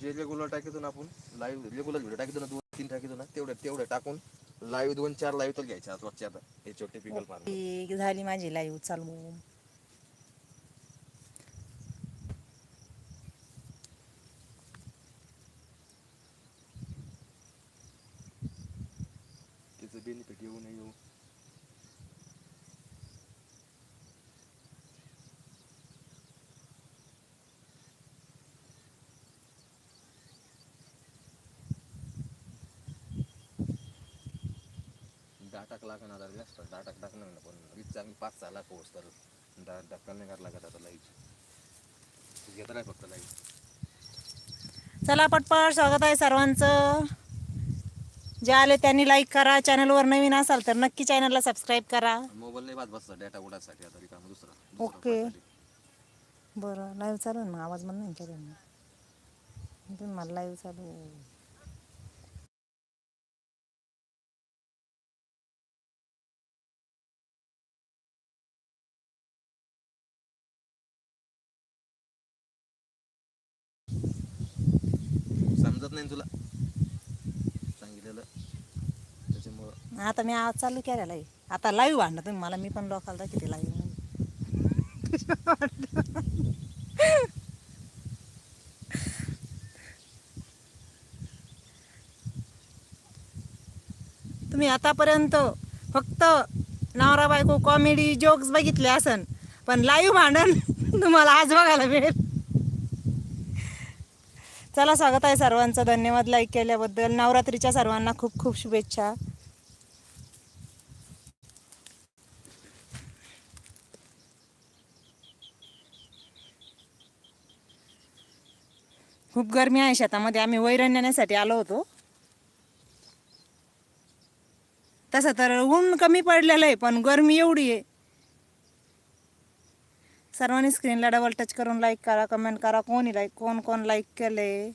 जे रेग्युलर टाकीतो ना आपण लाईव्ह रेग्युलर व्हिडिओ टाकीतो ना दोन तीन टाकीतो ना तेवढं तेवढं टाकून लाईव्ह दोन चार लाईव्ह तर घ्यायचे आज रोजच्या आता. हे छोटे पिकल झाली माझी लाईव्ह चालू त्याचं बेनिफिट येऊ नये येऊ डाटाक लागणार आता जास्त. डाटाक टाकणार ना पण वीज चांगली पाच सहा लाख तर डाटा नाही करायला लागत आता लाइट घेत फक्त लाइट चला पटपट स्वागत आहे सर्वांचं. जे आले त्यांनी लाईक करा. चॅनलवर नवीन असाल तर नक्की चॅनलला सबस्क्राईब करा. मोबाईल नाही बाद बसता डेटा उडासाठी आता रिकामा दुसरा. दुसरा ओके. बरं लाईव्ह चालू आहे ना? मग आवाज बंद नाही केला मी. तुम्ही मला लाईव्ह चालू समजत नाही तुला. सांगितलेलं. त्याच्यामुळं. आता मी आवाज चालू केलेला आहे. आता लाईव्ह वाढणं तुम्ही. मला मी पण लोकांना किती लाईव्ह तुम्ही आतापर्यंत फक्त नवरा बायको कॉमेडी जोक्स बघितले असन पण लाईव्ह भांडण तुम्हाला आज बघायला मिळेल. चला स्वागत आहे सर्वांचं. धन्यवाद लाईक केल्याबद्दल. नवरात्रीच्या सर्वांना खूप खूप शुभेच्छा. खूप गरमी आहे शेतामध्ये. आम्ही वैरण नेण्यासाठी आलो होतो. तसं तर ऊन कमी पडलेलं आहे पण गरमी एवढी आहे. सर्वांनी स्क्रीनला डबल टच करून लाईक करा कमेंट करा. कोणी लाईक कोण कोण लाईक केले?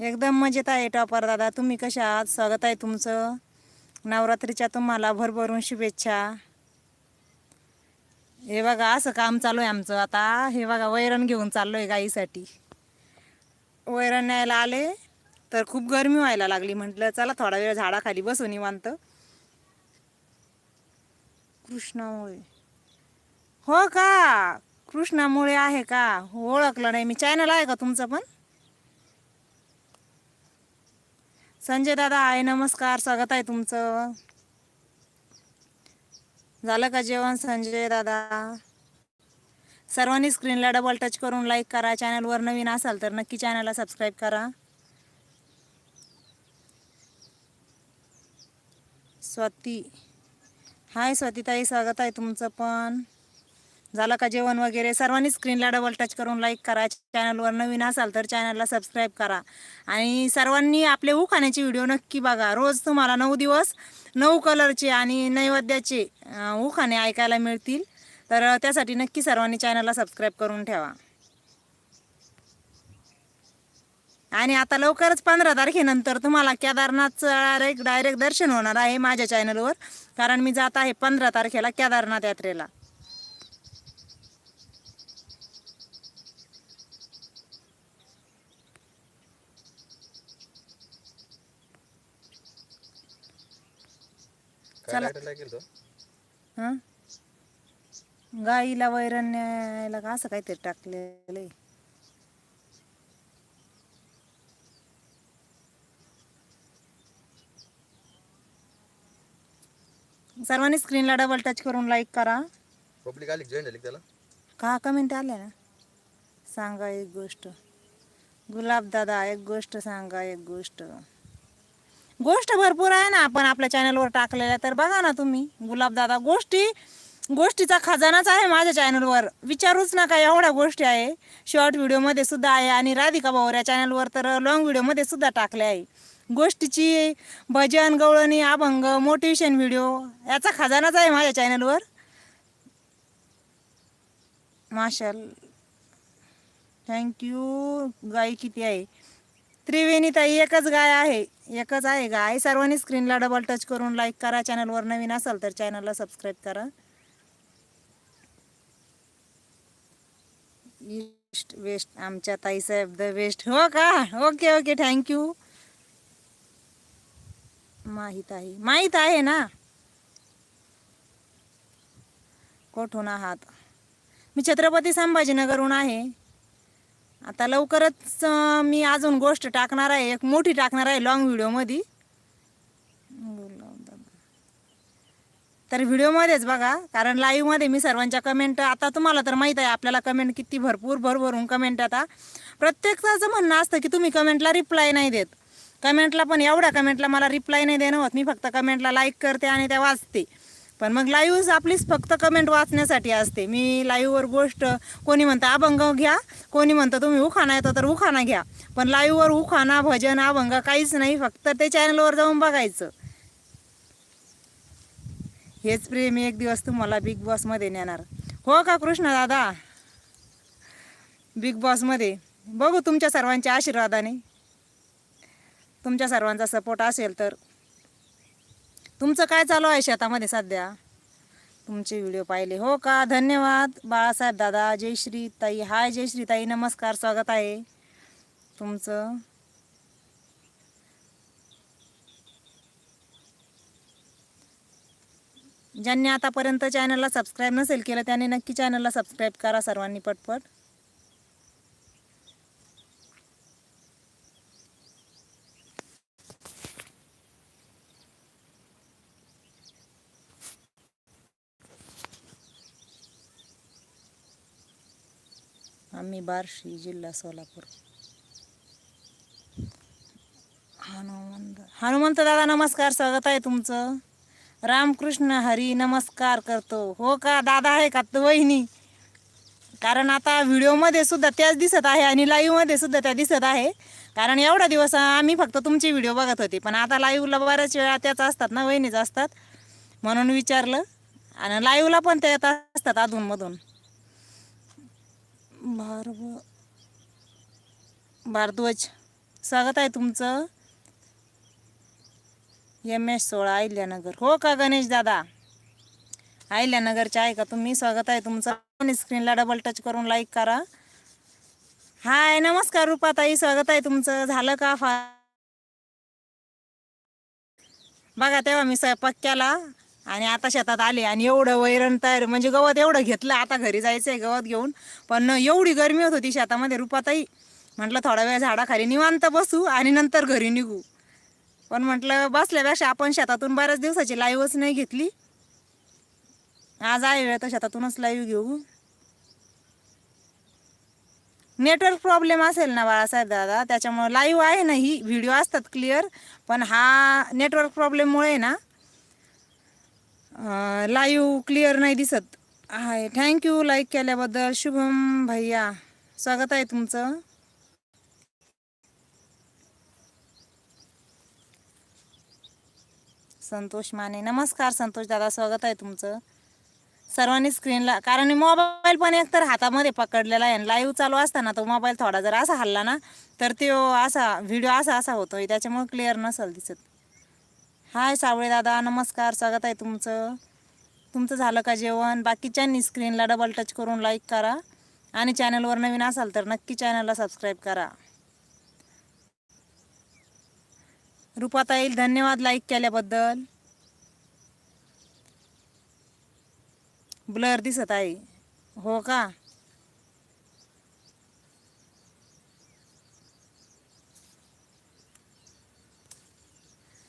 एकदम मजेत आहे टॉपर दादा. तुम्ही कशा आहात? स्वागत आहे तुमचं. नवरात्रीच्या तुम्हाला भरभरून शुभेच्छा. हे बघा असं काम चालू आहे आमचं. आता हे बघा वैरण घेऊन चाललो आहे गाईसाठी. वैरण न्यायला आले तर खूप गरमी व्हायला लागली. म्हटलं चला थोडा वेळ झाडाखाली बसू निवांत. कृष्णामुळे. हो का? कृष्णामुळे आहे का? ओळखलं नाही. मी चॅनल आहे का तुमचं पण? संजय दादा आहे नमस्कार. स्वागत आहे तुमचं. झालं का जेवण संजय दादा? सर्वांनी स्क्रीनला डबल टच करून लाईक करा. चॅनलवर नवीन असाल तर नक्की चॅनलला सबस्क्राईब करा. स्वाती. हाय स्वातीताई स्वागत आहे तुमचं पण. झालं का जेवण वगैरे? सर्वांनी स्क्रीनला डबल टच करून लाईक करा. चॅनलवर नवीन असाल तर चॅनलला सबस्क्राईब करा. आणि सर्वांनी आपले उखाण्याचे व्हिडिओ नक्की बघा. रोज तुम्हाला नऊ दिवस नऊ कलरचे आणि नैवेद्याचे अं, उखाणे ऐकायला मिळतील. तर त्यासाठी नक्की सर्वांनी चॅनलला सबस्क्राईब करून ठेवा. आणि आता लवकरच पंधरा तारखेनंतर तुम्हाला केदारनाथचं डायरेक्ट डायरेक्ट दर्शन होणार आहे माझ्या चॅनलवर कारण मी जात आहे पंधरा तारखेला केदारनाथ यात्रेला. हं? गाईला वैरण न्यायला का असं काहीतरी टाकलेलं आहे? सर्वांनी स्क्रीनला डबल टच करून लाईक करा. पब्लिक आली जॉईन झाली त्याला? का कमेंट आल्या ना? सांगा एक गोष्ट. गुलाब दादा एक गोष्ट सांगा एक गोष्ट. गोष्ट भरपूर आहे ना आपण आपल्या चॅनलवर टाकलेल्या. तर बघा ना तुम्ही गुलाबदादा गोष्टी गोष्टीचा खजानाच आहे माझ्या चॅनलवर विचारूच नका एवढ्या गोष्टी आहे. शॉर्ट व्हिडिओमध्ये सुद्धा आहे आणि राधिका भाऊ या चॅनलवर तर लॉंग व्हिडिओमध्ये सुद्धा टाकले आहे. गोष्टीची भजन गवळणी अभंग मोटिवेशन व्हिडिओ याचा खजानाच आहे माझ्या चॅनलवर माशाल. थँक्यू गाय किती आहे? त्रिवेणीताई एकच गाय आहे. एकच आहे का आई सर्वांनी स्क्रीनला डबल टच करून लाईक करा. चॅनलवर नवीन असाल तर चॅनलला सबस्क्राईब करा. ईस्ट वेस्ट आमच्या ताईसाहेब द वेस्ट हो का? ओके ओके थँक्यू माहीत आहे. माहीत आहे ना? कोठून आहात? मी छत्रपती संभाजीनगरहून आहे. आता लवकरच मी अजून गोष्ट टाकणार आहे एक मोठी टाकणार आहे लॉंग व्हिडिओमध्ये तर व्हिडिओमध्येच बघा कारण लाईव्हमध्ये मी सर्वांच्या कमेंट आता तुम्हाला तर माहीत आहे आपल्याला कमेंट किती भरपूर भरभरून कमेंट आता. प्रत्येकाचं म्हणणं असतं की तुम्ही कमेंटला रिप्लाय नाही देत. कमेंटला पण एवढ्या कमेंटला मला रिप्लाय नाही देणं होत. मी फक्त कमेंटला लाईक करते आणि त्या वाचते. पण मग लाईव्ह आपलीच फक्त कमेंट वाचण्यासाठी असते. मी लाईव्हवर गोष्ट कोणी म्हणतं अभंग घ्या. कोणी म्हणतं तुम्ही उखाणा येतो तर उखाणा घ्या. पण लाईव्हवर उखाणा भजन अभंग काहीच नाही फक्त ते चॅनलवर जाऊन बघायचं. हेच प्रेम एक दिवस तुम्हाला बिग बॉसमध्ये नेणार. हो का कृष्ण दादा? बिग बॉसमध्ये बघू तुमच्या सर्वांच्या आशीर्वादाने. तुमच्या सर्वांचा सपोर्ट असेल तर. तुमचं काय चालू आहे शेतामध्ये सध्या? तुमचे व्हिडिओ पाहिले. हो का? धन्यवाद. बाळासाहेब दादा जयश्री ताई. हाय जयश्री ताई. नमस्कार. स्वागत आहे. तुमचं? ज्यांनी आतापर्यंत चॅनलला सबस्क्राईब नसेल केलं त्यांनी नक्की चॅनलला सबस्क्राईब करा सर्वांनी पटपट. आम्ही बार्शी जिल्हा सोलापूर. हनुमंत हनुमंत दादा नमस्कार स्वागत आहे तुमचं. रामकृष्ण हरी नमस्कार करतो. हो का दादा आहे का तो वहिनी? कारण आता व्हिडिओमध्ये सुद्धा त्याच दिसत आहे आणि लाईव्हमध्ये सुद्धा त्या दिसत आहे. कारण एवढा दिवस आम्ही फक्त तुमची व्हिडिओ बघत होते. पण आता लाईव्हला बऱ्याच वेळा त्याच असतात ना वहिनीच असतात. म्हणून विचारलं. आणि लाईव्हला पण त्यात असतात अधूनमधून. भारव भारद्वज स्वागत आहे तुमचं. एम एस सोळा अहिल्यानगर. हो का गणेश दादा? अहिल्यानगरचे आहे का तुम्ही? स्वागत आहे तुमचं. स्क्रीनला डबल टच करून लाईक करा. हाय नमस्कार रूपाताई. स्वागत आहे तुमचं. झालं का? फा बघा तेव्हा मी स्वयंपाक केला. आणि आता शेतात आले आणि एवढं वैरण तयार म्हणजे गवत एवढं घेतलं आता घरी जायचं आहे गवत घेऊन. पण एवढी गरमी होत होती शेतामध्ये रुपाताई म्हटलं थोडा वेळ झाडाखाली निवांत बसू आणि नंतर घरी निघू. पण म्हटलं बसल्यापेक्षा आपण शेतातून बऱ्याच दिवसाची लाईव्हच नाही घेतली. आज आहे वेळ तर शेतातूनच लाईव्ह घेऊ. नेटवर्क प्रॉब्लेम असेल ना बाळासाहेब दादा त्याच्यामुळं लाईव्ह आहे ना ही व्हिडिओ असतात क्लिअर पण हा नेटवर्क प्रॉब्लेममुळे ना लाईव्ह क्लिअर नाही दिसत. आहे. थँक्यू लाईक केल्याबद्दल. शुभम भैया. स्वागत आहे तुमचं. संतोष माने. नमस्कार संतोष दादा. स्वागत आहे तुमचं. सर्वांनी स्क्रीनला कारण मोबाईल पण एकतर हातामध्ये पकडलेला आहे लाईव्ह चालू असताना तो मोबाईल थोडा जर असा हल्ला ना तर तो असा व्हिडिओ असा असा होतो त्याच्यामुळे क्लिअर नसेल दिसत. हाय सावळे दादा नमस्कार स्वागत आहे तुमचं. तुमचं झालं का जेवण? बाकीच्यांनी स्क्रीनला डबल टच करून लाईक करा आणि चॅनलवर नवीन असाल तर नक्की चॅनलला सबस्क्राईब करा. रुपाताईल धन्यवाद लाईक केल्याबद्दल. ब्लर दिसत आहे. हो का?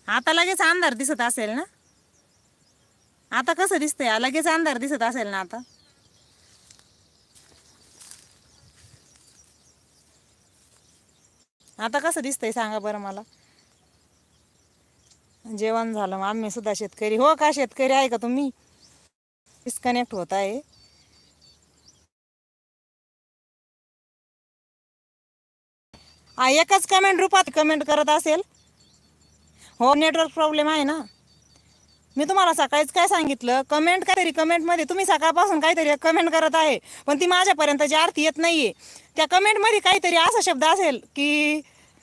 आता लगेच अंधार दिसत असेल ना? आता कसं दिसतंय? लगेच अंधार दिसत असेल ना आता? आता कसं दिसतंय सांगा बरं मला? जेवण झालं मग आम्ही सुद्धा शेतकरी. हो का शेतकरी आहे का तुम्ही? डिस्कनेक्ट होत आहे. हा एकच कमेंट रूपात कमेंट करत असेल. हो नेटवर्क प्रॉब्लेम आहे ना. मी तुम्हाला सकाळीच काय सांगितलं? कमेंट काहीतरी कमेंटमध्ये तुम्ही सकाळपासून काहीतरी कमेंट करत आहे पण ती माझ्यापर्यंत जी अर्थ येत नाही आहे त्या कमेंटमध्ये काहीतरी असा शब्द असेल की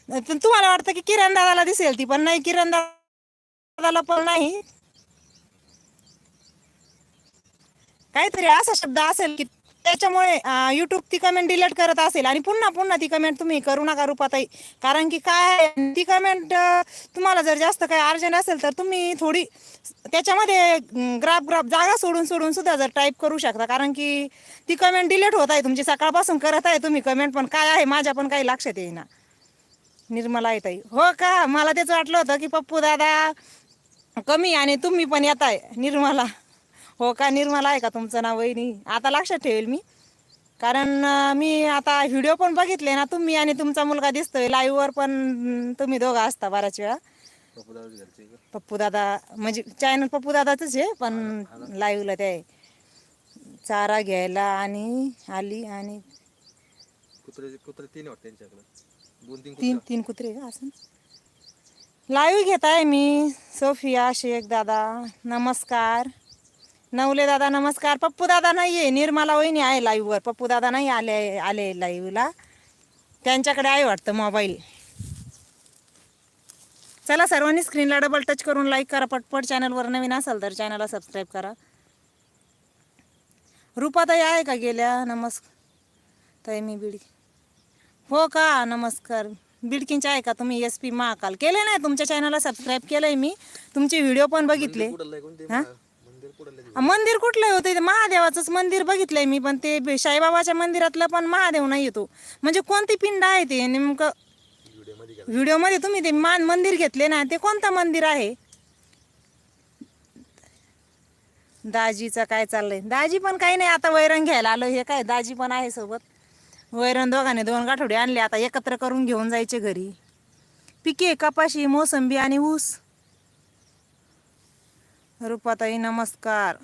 तुम्हाला वाटतं की किरण दादाला दिसेल ती पण नाही किरण दादाला पण नाही. काहीतरी असा शब्द असेल की त्याच्यामुळे युट्यूब ती कमेंट डिलीट करत असेल. आणि पुन्हा पुन्हा ती कमेंट तुम्ही करू नका रूपाताई. कारण की काय आहे, ती कमेंट तुम्हाला जर जास्त काही अर्जंट असेल तर तुम्ही थोडी त्याच्यामध्ये ग्राफ ग्राफ जागा सोडून सोडून सुद्धा जर टाईप करू शकता. कारण की ती कमेंट डिलीट होत आहे. तुमची सकाळपासून करत आहे तुम्ही कमेंट पण काय आहे माझ्या पण काही लक्षात येईना. निर्मला आहे हो का? मला तेच वाटलं होतं की पप्पू दादा कमी आणि तुम्ही पण येताय. निर्मला. हो का? निर्मला आहे का तुमचं नाव वहिनी? आता लक्षात ठेवेल मी. कारण मी आता व्हिडिओ पण बघितले ना तुम्ही आणि तुमचा मुलगा दिसतोय लाईव्हवर पण तुम्ही दोघं असता बऱ्याच वेळा. पप्पू दादा म्हणजे चॅनल पप्पू दादाच आहे पण लाईव्हला ते. चारा घ्यायला आणि आली आणि कुत्रे कुत्रे तीन वाटते त्यांच्याकडे. दोन तीन तीन तीन कुत्रे का? असं लाईव्ह घेत आहे मी सोफिया शेख दादा नमस्कार. नवले दादा नमस्कार. पप्पू दादा नाही आहे निर्मला वहिनी आहे लाईव्हवर पप्पू दादा नाही आले आले लाईव्हला त्यांच्याकडे आहे वाटतं मोबाईल चला सर्वांनी स्क्रीनला डबल टच करून लाईक करा पटपट. चॅनलवर नवीन असाल तर चॅनलला सबस्क्राईब करा. रुपाताई आहे का गेल्या? नमस्कार ताई मी बिडी. हो का? नमस्कार. बिडकींचे आहे का तुम्ही? S P Mahakal. केले नाही? तुमच्या चॅनलला सबस्क्राईब केलंय मी. तुमचे व्हिडिओ पण बघितले. हा? मंदिर कुठलं होतं? ते महादेवाचंच मंदिर बघितलंय मी पण ते साईबाबाच्या मंदिरातलं पण महादेव नाही येतो. म्हणजे कोणती पिंड आहे ते? नेमकं व्हिडिओमध्ये गेला. व्हिडिओमध्ये तुम्ही ते मान मंदिर घेतले ना ते कोणतं मंदिर आहे? दाजीचं काय चाललंय? दाजी पण काही नाही आता वैरण घ्यायला आलो. हे काय दाजी पण आहे सोबत. वैरण दोघांनी दोन गाठोडे आणले आता एकत्र करून घेऊन जायचे घरी. पिके कपाशी मोसंबी आणि ऊस. रुपाताई नमस्कार.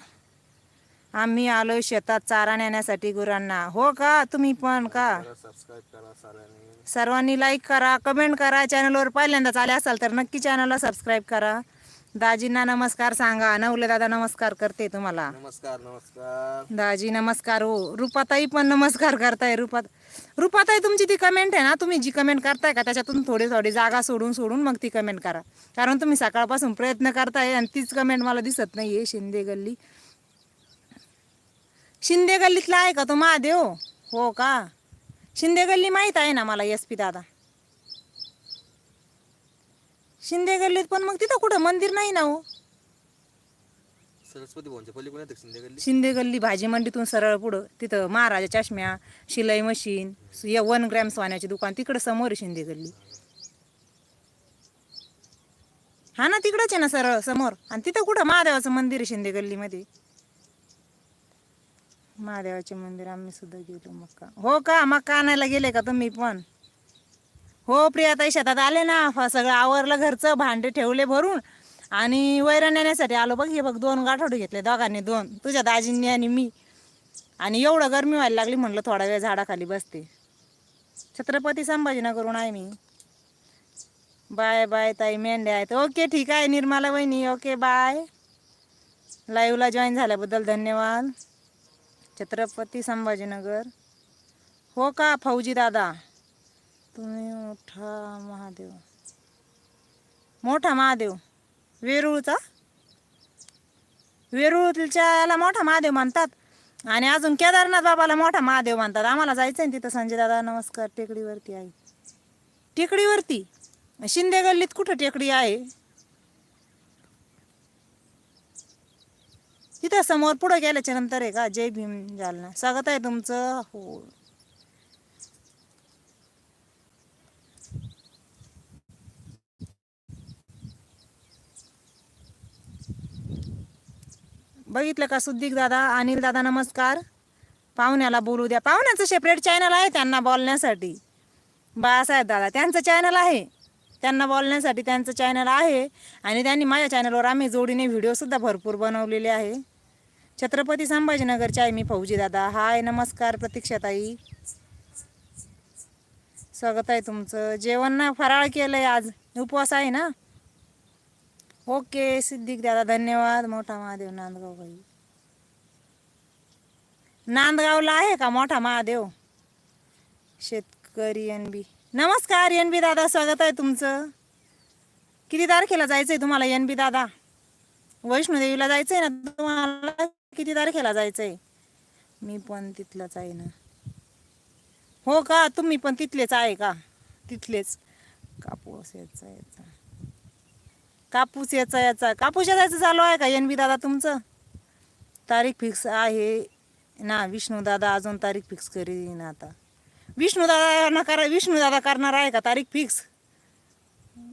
आम्ही आलोय शेतात चारा नेण्यासाठी गुरांना. हो का? तुम्ही पण का? सर्वांनी लाईक करा कमेंट करा. चॅनलवर पहिल्यांदाच आले असाल तर नक्की चॅनलला सबस्क्राईब करा. दाजींना नमस्कार सांगा. नवले दादा नमस्कार करते तुम्हाला. नमस्कार नमस्कार. दाजी नमस्कार हो. रुपाताई पण नमस्कार करताय. रुपात रुपाताई तुमची ती कमेंट आहे ना? तुम्ही जी कमेंट करताय का? त्याच्यातून थोडी थोडी जागा सोडून सोडून मग ती कमेंट करा. कारण तुम्ही सकाळपासून प्रयत्न करताय आणि तीच कमेंट मला दिसत नाहीये. शिंदे गल्ली. शिंदे गल्लीतला आहे का तो महादेव? हो का? शिंदे गल्ली माहीत आहे ना मला एस पी दादा? शिंदे गल्लीत पण मग तिथं कुठं? मंदिर नाही ना हो. सरस्वती भवनच्या पलीकडे येते शिंदे गल्ली? शिंदे गल्ली भाजी मंडीतून सरळ पुढं. तिथं महाराजा चष्म्या शिलाई मशीन या वन ग्रॅम सोन्याचे दुकान. तिकडं समोर आहे शिंदे गल्ली. हा ना तिकडंच आहे ना सरळ समोर. आणि तिथं कुठं? महादेवाचं मंदिर आहे शिंदे गल्लीमध्ये. महादेवाचे मंदिर आम्ही सुद्धा गेलो मक्का. हो का? मक्का आणायला गेले का तुम्ही पण? हो प्रियाताई शेतात आले ना. फ- सगळं आवरलं घरचं भांडे ठेवले भरून. आणि वैरण नेण्यासाठी आलो बघ हे बघ दोन गाठोडे घेतले दोघांनी दोन. तुझ्या दाजींनी आणि मी. आणि एवढं गरमी व्हायला लागली म्हणलं थोडा वेळ झाडाखाली बसते. छत्रपती संभाजीनगरहून आहे मी. बाय बाय ताई मेंढ्या आहेत. ओके ठीक आहे निर्मला वहिनी. Okay bye. लाईव्हला जॉईन झाल्याबद्दल धन्यवाद. छत्रपती संभाजीनगर. हो का फौजी दादा? तुम्ही मोठा महादेव. मोठा महादेव. वेरूळचा? वेरूळच्याला मोठा महादेव म्हणतात. आणि अजून केदारनाथ बाबाला मोठा महादेव म्हणतात. आम्हाला जायचं आहे ना तिथं संजय दादा नमस्कार टेकडीवरती आहे. टेकडीवरती? शिंदे गल्लीत कुठं टेकडी आहे? तिथं समोर पुढं गेल्याच्यानंतर आहे का? जय भीम जालना. स्वागत आहे तुमचं. हो. बघितलं का सुद्दीक दादा अनिल दादा नमस्कार. पाहुण्याला बोलू द्या. पाहुण्याचं सेपरेट चॅनल आहे त्यांना बोलण्यासाठी. बाळासाहेब दादा त्यांचं चॅनल आहे. त्यांना बोलण्यासाठी त्यांचं चॅनल आहे. आणि त्यांनी माझ्या चॅनलवर आम्ही जोडीने व्हिडिओसुद्धा भरपूर बनवलेले आहे. छत्रपती संभाजीनगरचे आहे मी फौजी दादा. हाय नमस्कार प्रतीक्षाताई. स्वागत आहे तुमचं. जेवण ना फराळ केलंय आज. उपवास आहे ना? ओके सिद्धिक दादा धन्यवाद. मोठा महादेव नांदगाव भाई नांदगावला आहे का मोठा महादेव? शेतकरी एन बी नमस्कार एन बी दादा स्वागत आहे तुमचं. किती तारखेला जायचं आहे तुम्हाला एन बी दादा? वैष्णोदेवीला जायचं आहे ना तुम्हाला? किती तारखेला जायचं आहे मी पण तिथलाच आहे ना. हो का? तुम्ही पण तिथलेच आहे का? तिथलेच. कापूस यायचा यायचा. कापूस याचा याचा. कापूस याचा चालू आहे का? एन बी दादा तुमचं? तारीख फिक्स आहे. ना विष्णू दादा अजून तारीख फिक्स करीन आता. विष्णू दादा करा विष्णू दादा करणार आहे का? तारीख फिक्स?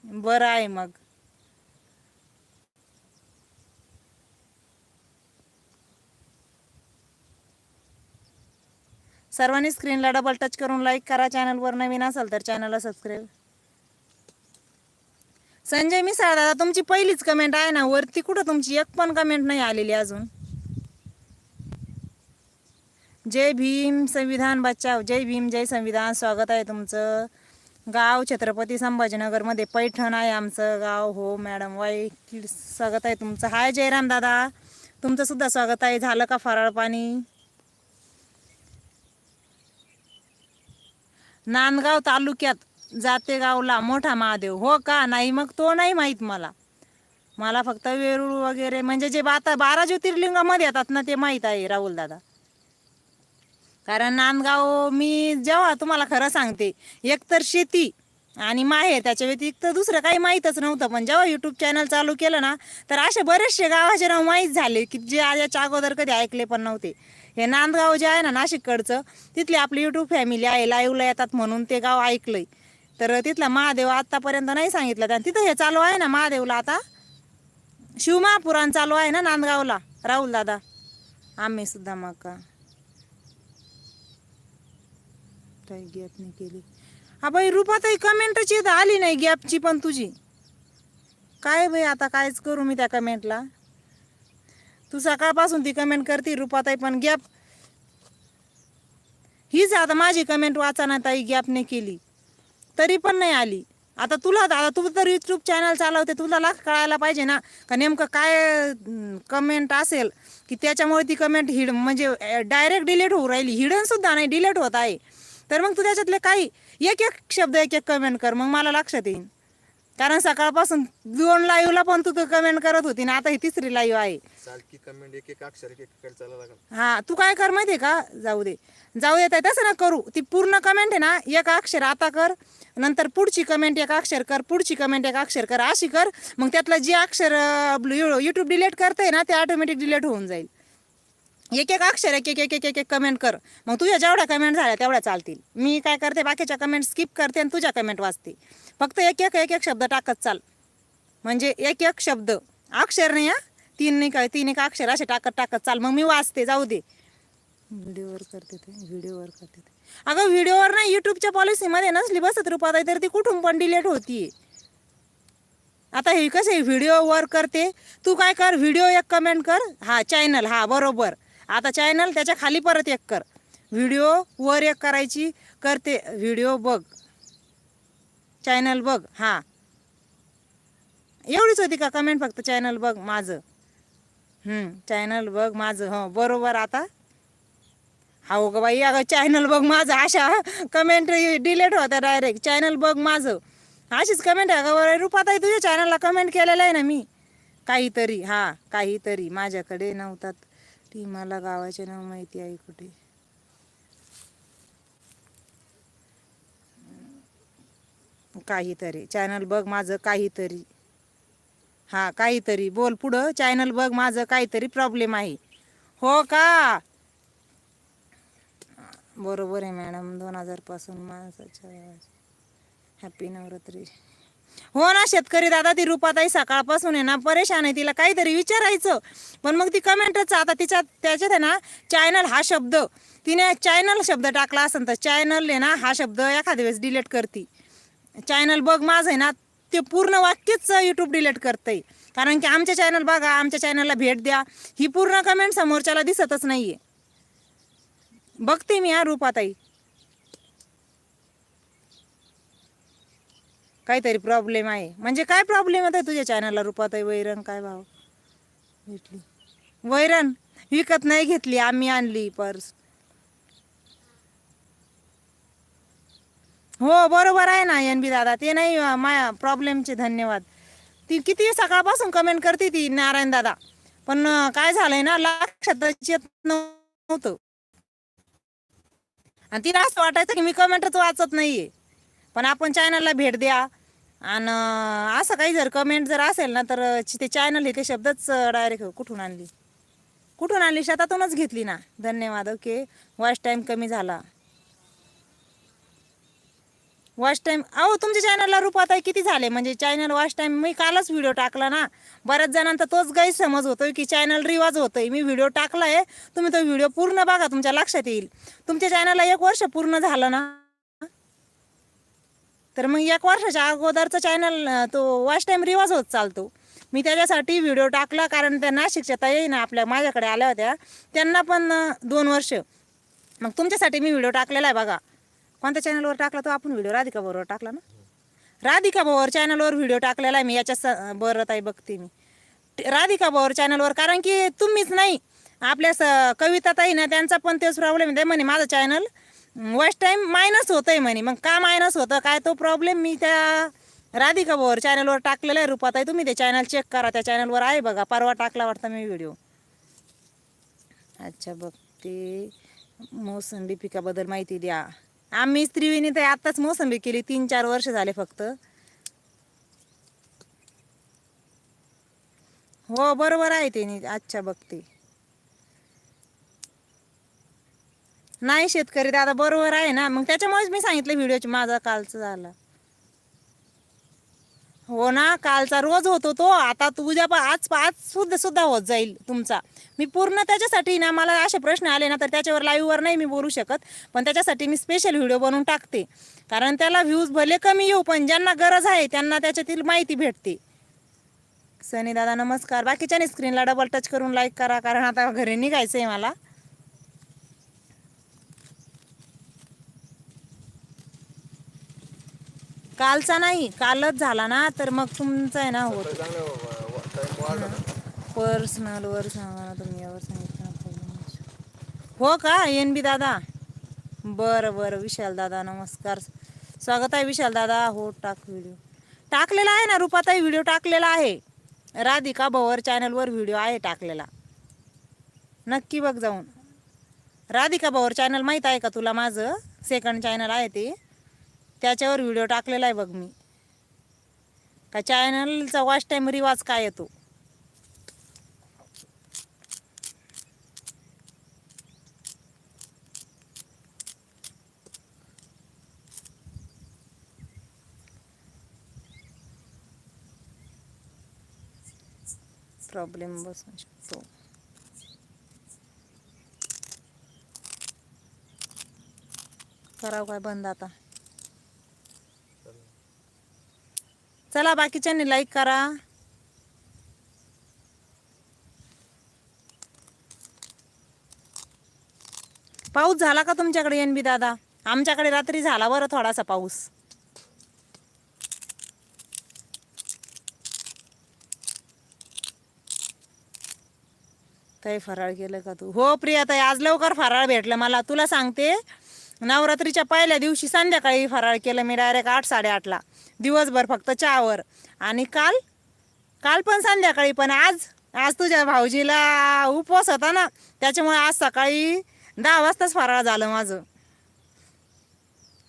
बरं आहे मग. सर्वांनी स्क्रीनला डबल टच करून लाईक करा. चॅनलवर नवीन असाल तर चॅनलला सबस्क्राईब संजय मिसाळ दादा तुमची पहिलीच कमेंट आहे ना वरती कुठं तुमची एक पण कमेंट नाही आलेली अजून? जय भीम संविधान बचाव जय भीम जय संविधान स्वागत आहे तुमचं. गाव छत्रपती संभाजीनगरमध्ये पैठण आहे आमचं गाव हो मॅडम वाई स्वागत आहे तुमचं. हाय जयराम दादा तुमचं सुद्धा स्वागत आहे. झालं का फराळ पाणी? नांदगाव तालुक्यात जाते गावला मोठा महादेव. हो का? नाही मग तो नाही माहीत मला. मला फक्त वेरूळ वगैरे म्हणजे जे बाता बारा ज्योतिर्लिंगामध्ये येतात ना ते माहीत आहे राहुल दादा. कारण नांदगाव मी जेव्हा तुम्हाला खरं सांगते एकतर शेती आणि माहेर त्याच्या व्यतिरिक्त दुसरं काही माहीतच नव्हतं. पण जेव्हा यूट्यूब चॅनल चालू केलं ना तर असे बरेचसे गावाचे नाव माहीत झाले की जे याच्या अगोदर कधी ऐकले पण नव्हते. हे नांदगाव जे आहे ना नाशिककडचं तिथली आपली यूट्यूब फॅमिली आहे लाईव्हला येतात म्हणून ते गाव ऐकलंय. तर तिथला महादेव आत्तापर्यंत नाही सांगितलं त्यानं. तिथं हे चालू आहे ना महादेवला आता. शिवमहापुराण चालू आहे ना नांदगावला. राहुल दादा. आम्ही सुद्धा मग का काही गॅप नाही केली. हा बाई रुपातही कमेंटची येत आली नाही गॅपची पण तुझी. काय बाई आता कायच करू मी त्या कमेंटला तू सकाळपासून ती कमेंट करते रुपाताई पण गॅप हीच आता माझी कमेंट वाचाना ताई गॅपने केली. तरी पण नाही आली. आता तुला आता तू तर यूट्यूब चॅनल चालवते तुला कळायला पाहिजे ना का नेमकं काय कमेंट असेल की त्याच्यामुळे ती कमेंट हिड म्हणजे डायरेक्ट डिलीट होऊ राहिली. हिडन सुद्धा नाही डिलीट होत आहे. तर मग तू त्याच्यातले काही एक एक शब्द एक एक कमेंट कर मग मला लक्षात येईल कारण सकाळपासून दोन लाईव्हला पण तू कमेंट करत होती ना आता ही तिसरी लाईव्ह आहे. सारखी कमेंट एक एक अक्षर एक एक चालायला लागेल. हा तू काय कर माहितीये का? जाऊ दे. जाऊ देत आहे तसं ना करू. ती पूर्ण कमेंट आहे ना एक अक्षर आता कर नंतर पुढची कमेंट एक अक्षर कर पुढची कमेंट एक अक्षर कर अशी कर. मग त्यातलं जे अक्षर युट्यूब डिलीट करते ना ते ऑटोमॅटिक डिलीट होऊन जाईल. एक एक अक्षर एक एक एक एक एक एक कमेंट कर. मग तुझ्या जेवढ्या कमेंट झाल्या तेवढ्या चालतील. मी काय करते बाकीच्या कमेंट स्किप करते आणि तुझ्या कमेंट वाचते. फक्त एक एक एक एक शब्द टाकत चाल. म्हणजे एक एक शब्द. अक्षर नाही हा? तीन नाही काय तीन एक अक्षर असे टाकत टाकत चाल. मग मी वाचते जाऊ दे. व्हिडिओवर करते ते व्हिडिओवर करते ते. अगं व्हिडिओवर नाही यूट्यूबच्या पॉलिसीमध्ये नसली बसत रुपात आहे तर ती कुठून पण डिलीट होतीये आता हे कसं आहे व्हिडिओवर करते. तू काय कर व्हिडिओ एक कमेंट कर. हा चॅनल हा बरोबर. आता चॅनल त्याच्याखाली परत एक कर. व्हिडिओ वर एक करायची करते. व्हिडिओ बघ. चॅनल बघ हां. एवढीच होती का कमेंट फक्त चॅनल बघ माझं? चॅनल बघ माझं हो बरोबर आता? हो ग बाई अगं चॅनल बघ माझं अशा कमेंट डिलीट होत्या डायरेक्ट चॅनल बघ माझं. अशीच कमेंट आहे का रुपाताई तुझ्या चॅनलला कमेंट केलेलं आहे ना मी? काहीतरी हां काहीतरी. माझ्याकडे नव्हतात. ती मला गावाचे नाव माहिती आहे कुठे? काहीतरी. चॅनल बघ माझं काहीतरी. हां काहीतरी. बोल पुढं. चॅनल बघ माझं काहीतरी प्रॉब्लेम आहे. हो का? बरोबर आहे मॅडम. दोन हजारपासून माणसाच्या हॅपी नवरात्री. हो ना शेतकरी दादा ती रुपाताई सकाळपासून आहे ना परेशान आहे. तिला काहीतरी विचारायचं. पण मग ती कमेंटच आता तिच्या त्याच्यात आहे ना चॅनल हा शब्द. तिने चॅनल शब्द टाकला असेल तर चॅनल आहे ना हा शब्द एखाद्या वेळेस डिलीट करते. चॅनल बघ माझं आहे ना ते पूर्ण वाक्यच यूट्यूब डिलीट करतंय. कारण की आमच्या चॅनल बघा आमच्या चॅनलला भेट द्या. ही पूर्ण कमेंट समोरच्याला दिसतच नाहीये. बघते मी हा रूपाताई. काहीतरी प्रॉब्लेम आहे. म्हणजे काय प्रॉब्लेम आहे तुझ्या चॅनलला रूपाताई? वैरण काय भाव? भेटली. वैरण विकत नाही घेतली आम्ही आणली पर्स. हो बरोबर आहे ना एन बी दादा. ते नाही माया प्रॉब्लेमचे धन्यवाद. ती किती सकाळपासून कमेंट करते ती नारायण दादा. पण काय झालंय ना लक्षात येत नव्हतं. आणि तिला असं वाटायचं की मी कमेंटच वाचत नाहीये. पण आपण चॅनलला भेट द्या. आणि असं काही जर कमेंट जर असेल ना तर ते चॅनल हे ते शब्दच डायरेक्ट कुठून आणली? कुठून आणली? शेतातूनच घेतली ना. धन्यवाद ओके वॉच टाईम कमी झाला. वॉच टाईम अहो तुमच्या चॅनलला रुपाताई किती झाले? म्हणजे चॅनल वॉच टाईम मी कालच व्हिडिओ टाकला ना. बऱ्याच जणांचा तोच गैरसमज होतोय की चॅनल रिवाज होतोय. मी व्हिडिओ टाकला आहे तुम्ही तो व्हिडिओ पूर्ण बघा तुमच्या लक्षात येईल. तुमच्या चॅनलला एक वर्ष पूर्ण झालं ना? तर मग एक वर्षाच्या अगोदरचा चॅनल तो वॉच टाईम रिवाज होत चालतो. मी त्याच्यासाठी व्हिडिओ टाकला कारण त्या नाशिकच्या ताई ना आपल्या माझ्याकडे आल्या होत्या. त्यांना पण दोन वर्ष. मग तुमच्यासाठी मी व्हिडिओ टाकलेला आहे बघा. कोणत्या चॅनलवर टाकला तो? आपण व्हिडिओ राधिका बरोबर टाकला ना? राधिका भाऊवर चॅनलवर व्हिडिओ टाकलेला आहे मी याच्या स बरं ताई बघते मी. राधिका भाऊवर चॅनलवर कारण की तुम्हीच नाही. आपल्या स कविता ताई ना त्यांचा पण तेच प्रॉब्लेम आहे. म्हणे माझं चॅनल वॉच टाईम मायनस होतं आहे म्हणे. मग का मायनस होतं? काय तो प्रॉब्लेम मी त्या राधिका भाऊवर चॅनलवर टाकलेला आहे. रुपाताई तुम्ही ते चॅनल चेक करा. त्या चॅनलवर आहे बघा. परवा टाकला वाटतं मी व्हिडिओ अच्छा बघते. मोसंबी पिकाबद्दल माहिती द्या. आम्ही त्रिवेणी तर आत्ताच मोसंबी केली तीन चार वर्ष झाले फक्त. हो बरोबर आहे ते अच्छा बघते. नाही शेतकरी दादा बरोबर आहे ना? मग त्याच्यामुळेच मी सांगितलं व्हिडिओची माझा कालचा झाला. हो ना कालचा रोज होतो तो आता तू उद्या आज आज सुद्धा सुद्धा होत जाईल तुमचा. मी पूर्ण त्याच्यासाठी ना मला असे प्रश्न आले ना तर त्याच्यावर लाईव्हवर नाही मी बोलू शकत. पण त्याच्यासाठी मी स्पेशल व्हिडिओ बनवून टाकते. कारण त्याला व्ह्यूज भले कमी येऊ पण ज्यांना गरज आहे त्यांना त्याच्यातील माहिती भेटते. सनी दादा नमस्कार. बाकीच्याने स्क्रीनला डबल टच करून लाईक करा कारण आता घरी निघायचं आहे मला. कालचा नाही कालच झाला ना तर मग तुमचं आहे ना होत. पर्सनलवर सांगा ना तुम्ही यावर सांगितलं हो का? एन बी दादा? बरं बरं. विशाल दादा नमस्कार. स्वागत आहे विशाल दादा. हो टाक व्हिडिओ टाकलेला आहे ना रुपाताई? व्हिडिओ टाकलेला आहे. राधिका भवर चॅनलवर व्हिडिओ आहे टाकलेला. नक्की बघ जाऊन. राधिका भवर चॅनल माहीत आहे का तुला माझं? सेकंड चॅनल आहे ते. त्याच्यावर व्हिडिओ टाकलेला आहे बघ मी. का चॅनलचा वॉच टाईम रिवाज काय येतो प्रॉब्लेम बसू शकतो करावं काय बंद आता चला बाकीच्यांनी लाईक करा पाऊस झाला का तुमच्याकडे एन बी दादा? आमच्याकडे रात्री झाला बरं थोडासा पाऊस. ताई फराळ केलं का तू? हो प्रिया ताई आज लवकर फराळ भेटलं मला. तुला सांगते नवरात्रीच्या पहिल्या दिवशी संध्याकाळी फराळ केलं मी डायरेक्ट आठ साडेआठला दिवसभर फक्त चहावर. आणि काल काल पण संध्याकाळी पण आज आज तुझ्या भाऊजीला उपवास होता ना त्याच्यामुळे आज सकाळी दहा वाजताच फराळ झालं माझं.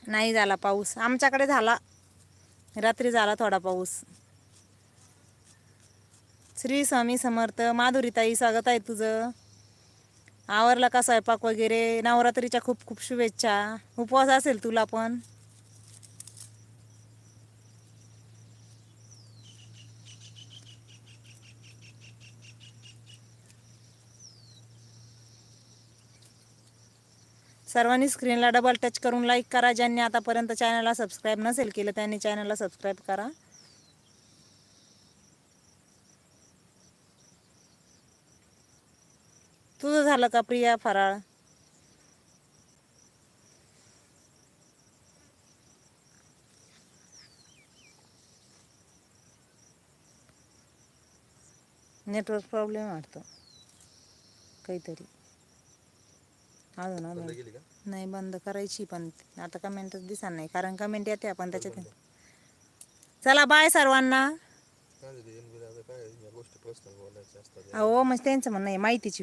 नाही झाला पाऊस. आमच्याकडे झाला. रात्री झाला थोडा पाऊस. श्री स्वामी समर्थ माधुरीताई स्वागत आहे तुझं. आवरला का स्वयंपाक वगैरे? नवरात्रीच्या खूप खूप शुभेच्छा. उपवास असेल तुला पण. सर्वांनी स्क्रीनला डबल टच करून लाईक करा. ज्यांनी आतापर्यंत चॅनलला सबस्क्राईब नसेल केलं त्यांनी चॅनलला सबस्क्राईब करा. तुझं झालं का प्रिया फराळ? नेटवर्क प्रॉब्लेम वाटतो. काहीतरी. अजून नाही बंद करायची पण. आता कमेंटच दिसा नाही. कारण कमेंट येते आपण त्याच्यात. चला बाय सर्वांना. अहो मग त्यांचं म्हणणं आहे माहितीची